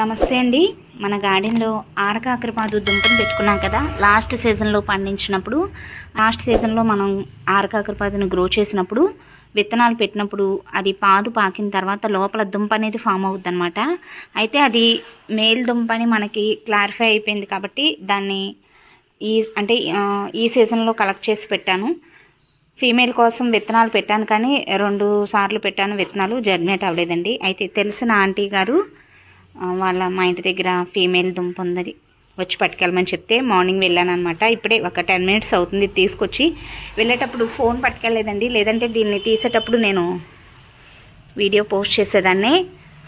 నమస్తే అండి. మన గార్డెన్లో ఆరకాకరపాదు దుంపను పెట్టుకున్నాం కదా. లాస్ట్ సీజన్లో పండించినప్పుడు లాస్ట్ సీజన్లో మనం ఆరకాకరపాదును గ్రో చేసినప్పుడు విత్తనాలు పెట్టినప్పుడు అది పాదు పాకిన తర్వాత లోపల దుంప అనేది ఫామ్ అవుద్ది అనమాట అయితే అది మేల్ దుంప అని మనకి క్లారిఫై అయిపోయింది కాబట్టి దాన్ని ఈ అంటే ఈ సీజన్లో కలెక్ట్ చేసి పెట్టాను. ఫీమేల్ కోసం విత్తనాలు పెట్టాను కానీ రెండు సార్లు పెట్టాను. విత్తనాలు జర్నేట్ అవ్వలేదండి. అయితే తెలిసిన ఆంటీ గారు వాళ్ళ మా ఇంటి దగ్గర ఫీమేల్ దుంప ఉందని వచ్చి పట్టుకెళ్ళమని చెప్తే మార్నింగ్ వెళ్ళాను అనమాట ఇప్పుడే ఒక టెన్ మినిట్స్ అవుతుంది తీసుకొచ్చి. వెళ్ళేటప్పుడు ఫోన్ పట్టుకెళ్ళలేదండి. లేదంటే దీన్ని తీసేటప్పుడు నేను వీడియో పోస్ట్ చేసేదాన్ని.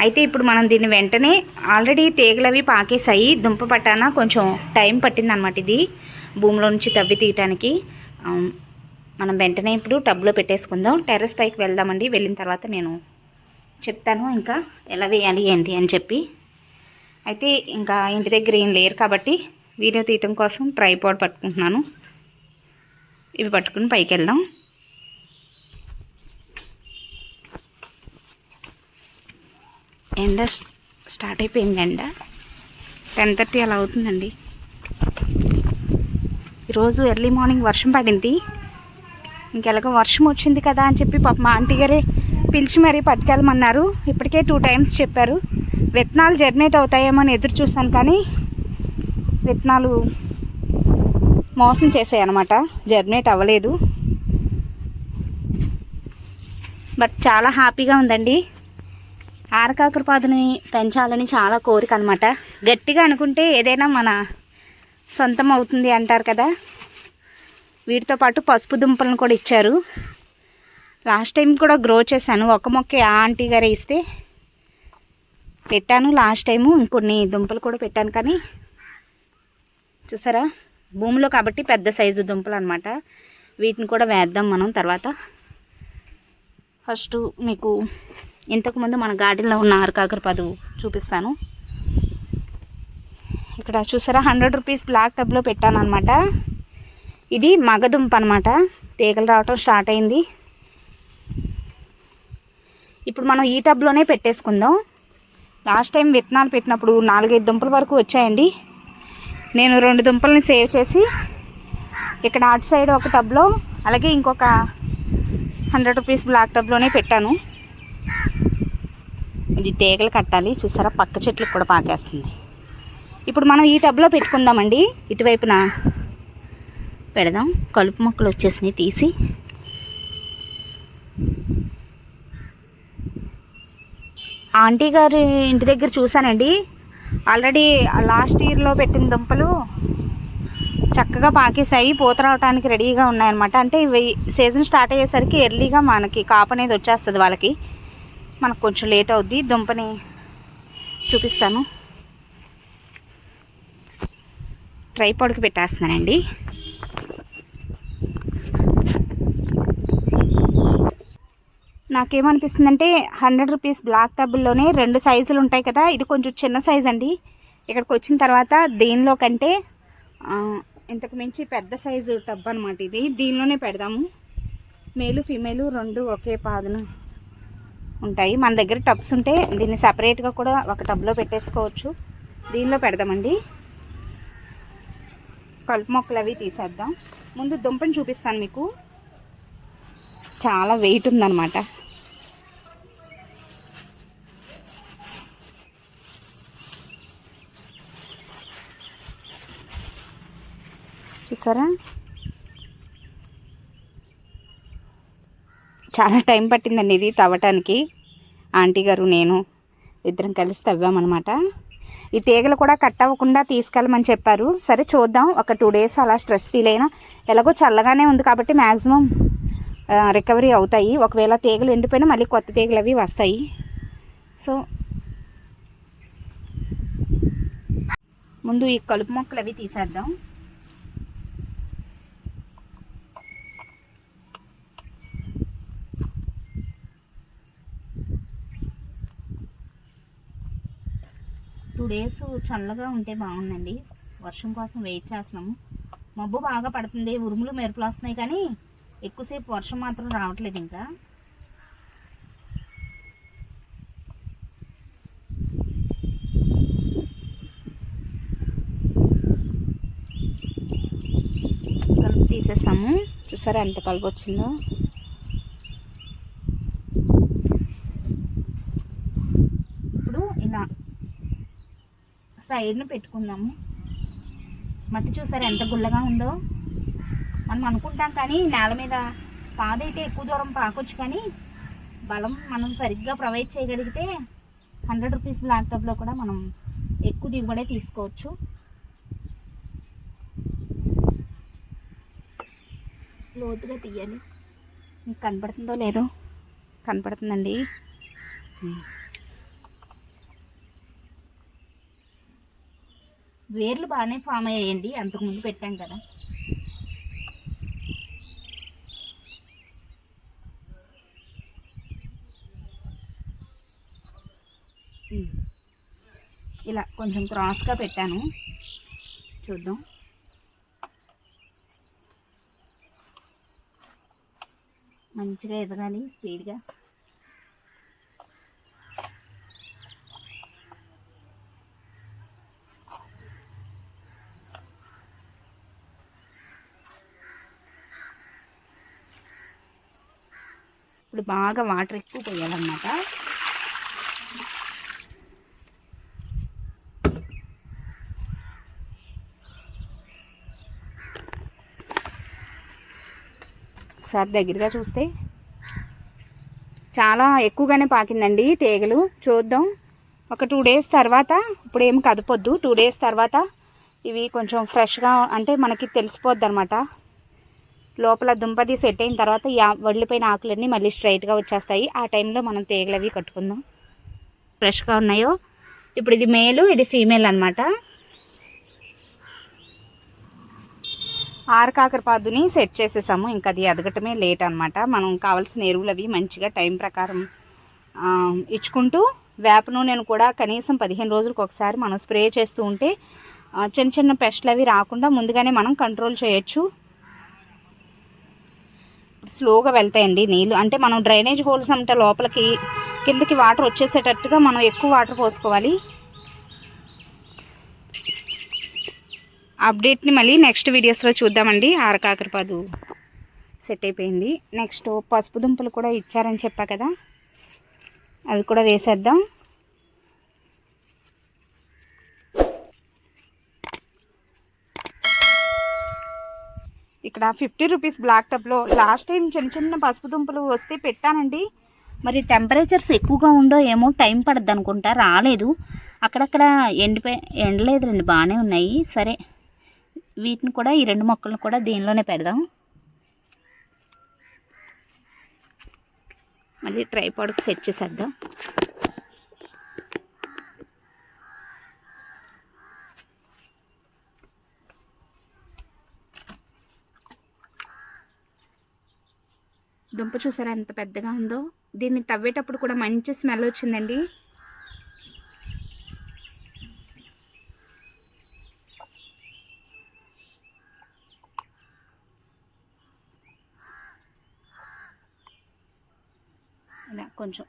అయితే ఇప్పుడు మనం దీన్ని వెంటనే ఆల్రెడీ తీగలవి పాకేసాయి దుంప పట్టాన కొంచెం టైం పట్టింది అనమాట ఇది. భూమిలో నుంచి తవ్వి తీయటానికి. మనం వెంటనే ఇప్పుడు టబ్లో పెట్టేసుకుందాం. టెర్రస్ పైకి వెళ్దామండి. వెళ్ళిన తర్వాత నేను చెప్తాను ఇంకా ఎలా వేయాలి ఏంటి అని చెప్పి. అయితే ఇంకా ఇంటి దగ్గర ఏం లేరు కాబట్టి వీడియో తీయటం కోసం ట్రైపాడ్ పట్టుకుంటున్నాను. ఇవి పట్టుకుని పైకి వెళ్దాం. ఎండ స్- స్టార్ట్ అయిపోయింది ఎండ. టెన్ థర్టీ అలా అవుతుందండి. ఈరోజు ఎర్లీ మార్నింగ్ వర్షం పడింది. ఇంకెలాగో వర్షం వచ్చింది కదా అని చెప్పి పాప మా ఆంటీ గారే పిలిచి మరీ పట్టుకెళ్ళమన్నారు. ఇప్పటికే టూ టైమ్స్ చెప్పారు. విత్తనాలు జర్నేట్ అవుతాయేమో అని ఎదురు చూస్తాను కానీ విత్తనాలు మోసం చేసాయి అనమాట జర్నేట్ అవ్వలేదు. బట్ చాలా హ్యాపీగా ఉందండి. ఆరకాకరపాదుని పెంచాలని చాలా కోరిక అనమాట గట్టిగా అనుకుంటే ఏదైనా మన సొంతం అవుతుంది అంటారు కదా. వీటితో పాటు పసుపు దుంపలను కూడా ఇచ్చారు. లాస్ట్ టైం కూడా గ్రో చేశాను. ఒక మొక్క ఆంటీ గారే ఇస్తే పెట్టాను లాస్ట్ టైము ఇంకొన్ని దుంపలు కూడా పెట్టాను కానీ చూసారా? భూమిలో కాబట్టి పెద్ద సైజు దుంపలు అనమాట వీటిని కూడా వేద్దాం మనం తర్వాత. ఫస్ట్ మీకు ఇంతకుముందు మన గార్డెన్లో ఉన్న ఆరకాకరపాదు చూపిస్తాను. ఇక్కడ చూసారా? హండ్రెడ్ రూపీస్ బ్లాక్ టబ్లో పెట్టాను అనమాట ఇది మగదుంప అనమాట తీగలు రావటం స్టార్ట్ అయింది. ఇప్పుడు మనం ఈ టబ్లోనే పెట్టేసుకుందాం. లాస్ట్ టైం విత్తనాలు పెట్టినప్పుడు నాలుగైదు దుంపల వరకు వచ్చాయండి. నేను రెండు దుంపల్ని సేవ్ చేసి ఇక్కడ అటు సైడ్ ఒక టబ్లో అలాగే ఇంకొక హండ్రెడ్ రూపీస్ బ్లాక్ టబ్లోనే పెట్టాను. ఇది తీగలు కట్టాలి చూసారా? పక్క చెట్లకు కూడా పాకేస్తుంది. ఇప్పుడు మనం ఈ టబ్లో పెట్టుకుందామండి. ఇటువైపున పెడదాం. కలుపు మొక్కలు వచ్చేసినాయి తీసి. ఆంటీ గారి ఇంటి దగ్గర చూశానండి. ఆల్రెడీ లాస్ట్ ఇయర్లో పెట్టిన దుంపలు చక్కగా పాకేసాయి పూత రావడానికి రెడీగా ఉన్నాయన్నమాట. అంటే ఇవి సీజన్ స్టార్ట్ అయ్యేసరికి ఎర్లీగా మనకి కాపు అనేది వచ్చేస్తుంది వాళ్ళకి. మనకు కొంచెం లేట్ అవుద్ది. దుంపని చూపిస్తాను. ట్రైపాడ్కి పెట్టేస్తున్నానండి. నాకేమనిపిస్తుందంటే హండ్రెడ్ రూపీస్ బ్లాక్ టబుల్లోనే రెండు సైజులు ఉంటాయి కదా ఇది కొంచెం చిన్న సైజ్ అండి. ఇక్కడికి వచ్చిన తర్వాత దీనిలో కంటే ఇంతకు మించి పెద్ద సైజు టబ్ అనమాట ఇది. దీనిలోనే పెడదాము. మేలు ఫీమేలు రెండు ఒకే పాదును ఉంటాయి. మన దగ్గర టబ్స్ ఉంటే దీన్ని సపరేట్గా కూడా ఒక టబ్లో పెట్టేసుకోవచ్చు. దీనిలో పెడదామండి. కలుపు మొక్కలు అవి తీసేద్దాం. ముందు దుంపని చూపిస్తాను మీకు. చాలా వెయిట్ ఉందన్నమాట. చూసారా? చాలా టైం పట్టిందండి ఇది తవ్వటానికి. ఆంటీ గారు నేను ఇద్దరం కలిసి తవ్వామన్నమాట. ఈ తీగలు కూడా కట్ అవ్వకుండా తీసుకెళ్ళమని చెప్పారు. సరే చూద్దాం. ఒక టూ డేస్ అలా స్ట్రెస్ ఫీల్ అయినా ఎలాగో చల్లగానే ఉంది కాబట్టి మ్యాక్సిమం రికవరీ అవుతాయి. ఒకవేళ తీగలు ఎండిపోయినా మళ్ళీ కొత్త తీగలు అవి వస్తాయి. సో ముందు ఈ కలుపు మొక్కలు అవి తీసేద్దాం. టూ డేస్ చల్లగా ఉంటే బాగుందండి. వర్షం కోసం వెయిట్ చేస్తున్నాము. మబ్బు బాగా పడుతుంది ఉరుములు మెరుపులు వస్తున్నాయి కానీ ఎక్కువసేపు వర్షం మాత్రం రావట్లేదు ఇంకా. కలుపు తీసేస్తాము చూసారా ఎంత కలుపు వచ్చిందో? సైడ్ను పెట్టుకుందాము. మట్టి చూసారా ఎంత గుల్లగా ఉందో? మనం అనుకుంటాం కానీ నేల మీద పాదైతే ఎక్కువ దూరం పాకొచ్చు కానీ బలం మనం సరిగ్గా ప్రొవైడ్ చేయగలిగితే హండ్రెడ్ రూపీస్ ల్యాప్టాప్లో కూడా మనం ఎక్కువ దిగుబడే తీసుకోవచ్చు. లోతుగా తీయాలి. మీకు కనపడుతుందో లేదో? కనపడుతుందండి. వేర్లు బాగానే ఫామ్ అయ్యాయండి. అంతకుముందు పెట్టాం కదా. ఇలా కొంచెం క్రాస్గా పెట్టాను. చూద్దాం. మంచిగా ఎదగాలి స్పీడ్గా. బాగా వాటర్ ఎక్కువ పోయాలన్నమాట. సార్ దగ్గరగా చూస్తే చాలా ఎక్కువగానే పాకిందండి తీగలు. చూద్దాం. ఒక టూ డేస్ తర్వాత ఇప్పుడు ఏం కదపొద్దు. టూ డేస్ తర్వాత ఇవి కొంచెం ఫ్రెష్గా అంటే మనకి తెలిసిపోద్ది అనమాట లోపల దుంపది సెట్ అయిన తర్వాత ఈ వడిలిపోయిన ఆకులన్నీ మళ్ళీ స్ట్రైట్గా వచ్చేస్తాయి. ఆ టైంలో మనం తీగలు అవి కట్టుకుందాం. ఫ్రెష్గా ఉన్నాయో. ఇప్పుడు ఇది మేలు ఇది ఫీమేల్ అనమాట ఆరకాకరపాదుని సెట్ చేసేసాము. ఇంకా అది ఎదగటమే లేట్ అనమాట మనం కావాల్సిన ఎరువులు అవి మంచిగా టైం ప్రకారం ఇచ్చుకుంటూ వేప నూనెను కూడా కనీసం పదిహేను రోజులకు ఒకసారి మనం స్ప్రే చేస్తూ ఉంటే చిన్న చిన్న పెస్ట్లు అవి రాకుండా ముందుగానే మనం కంట్రోల్ చేయొచ్చు. స్లోగా వెళ్తాయండి నీళ్ళు. అంటే మనం డ్రైనేజ్ హోల్స్ అంటే లోపలికి కిందకి వాటర్ వచ్చేసేటట్టుగా మనం ఎక్కువ వాటర్ పోసుకోవాలి. అప్డేట్ని మళ్ళీ నెక్స్ట్ వీడియోస్లో చూద్దామండి. ఆరకాకరపాదు సెట్ అయిపోయింది. నెక్స్ట్ పసుపు దుంపలు కూడా ఇచ్చారని చెప్పా కదా. అవి కూడా వేసేద్దాం. ఇక్కడ ఫిఫ్టీ రూపీస్ బ్లాక్ టబ్లో లాస్ట్ టైం చిన్న చిన్న పసుపు దుంపలు వస్తే పెట్టానండి. మరి టెంపరేచర్స్ ఎక్కువగా ఉండో ఏమో టైం పడద్దు అనుకుంటా రాలేదు. అక్కడక్కడ ఎండిపోయి ఎండలేదులేండి బాగానే ఉన్నాయి. సరే వీటిని కూడా ఈ రెండు మొక్కలను కూడా దీనిలోనే పెడదాం. మళ్ళీ ట్రైపాడ్కి సెట్ చేసేద్దాం. దుంప చూసారా ఎంత పెద్దగా ఉందో? దీన్ని తవ్వేటప్పుడు కూడా మంచి స్మెల్ వచ్చిందండి. ఇలా కొంచెం.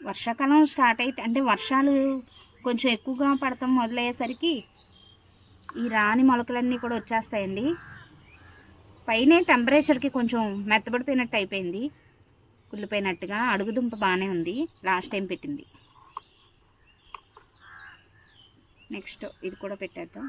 వర్షాకాలం స్టార్ట్ అయితే అంటే వర్షాలు కొంచెం ఎక్కువగా పడతాం మొదలయ్యేసరికి ఈ రాని మొలకలన్నీ కూడా వచ్చేస్తాయండి. పైన టెంపరేచర్కి కొంచెం మెత్తబడిపోయినట్టు అయిపోయింది. కుళ్ళిపోయినట్టుగా అడుగుదుంప బాగానే ఉంది. లాస్ట్ టైం పెట్టింది. నెక్స్ట్ ఇది కూడా పెట్టేద్దాం.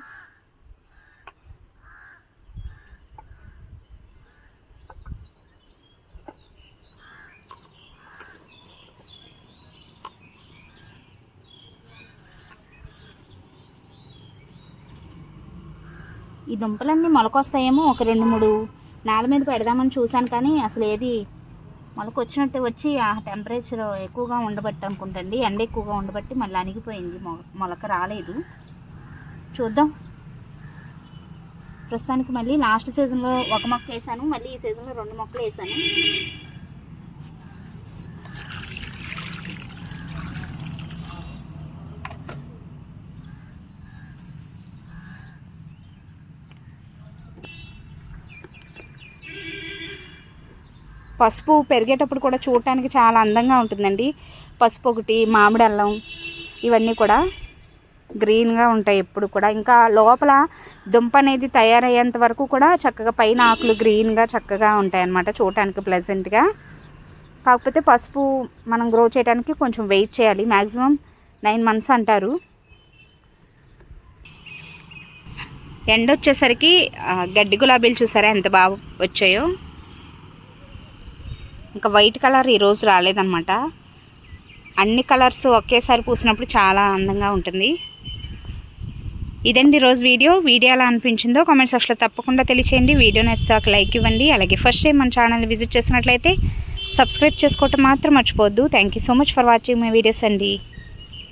ఈ దుంపలన్నీ మొలకొస్తాయేమో ఒక రెండు మూడు నేల మీద పెడదామని చూశాను కానీ అసలు ఏది మొలకొచ్చినట్టు వచ్చి ఆ టెంపరేచర్ ఎక్కువగా ఉండబట్టి అనుకుంటండి. ఎండ ఎక్కువగా ఉండబట్టి మళ్ళీ అణిగిపోయింది. మొ- మొలక రాలేదు. చూద్దాం. ప్రస్తుతానికి మళ్ళీ లాస్ట్ సీజన్లో ఒక మొక్క వేసాను. మళ్ళీ ఈ సీజన్లో రెండు మొక్కలు వేసాను. పసుపు పెరిగేటప్పుడు కూడా చూడటానికి చాలా అందంగా ఉంటుందండి. పసుపు ఒకటి మామిడి అల్లం ఇవన్నీ కూడా గ్రీన్గా ఉంటాయి ఎప్పుడు కూడా. ఇంకా లోపల దుంప అనేది తయారయ్యేంత వరకు కూడా చక్కగా పైన ఆకులు గ్రీన్గా చక్కగా ఉంటాయి అన్నమాట చూడటానికి ప్లెజెంట్గా కాకపోతే పసుపు మనం గ్రో చేయడానికి కొంచెం వెయిట్ చేయాలి. మ్యాక్సిమం నైన్ మంత్స్ అంటారు. ఎండ వచ్చేసరికి గడ్డి గులాబీలు చూసారా? ఎంత బాగా వచ్చాయో? ఇంకా వైట్ కలర్ ఈరోజు రాలేదన్నమాట. అన్ని కలర్స్ ఒకేసారి పూసినప్పుడు చాలా అందంగా ఉంటుంది. ఇదండి రోజు వీడియో. వీడియో ఎలా అనిపించిందో కామెంట్ సెక్షన్లో తప్పకుండా తెలియచేయండి. వీడియో నచ్చితే ఒక లైక్ ఇవ్వండి. అలాగే ఫస్ట్ టైం మన ఛానల్ని విజిట్ చేసినట్లయితే సబ్స్క్రైబ్ చేసుకోవటం మాత్రం మర్చిపోవద్దు. Thank you so much for watching my videos అండి.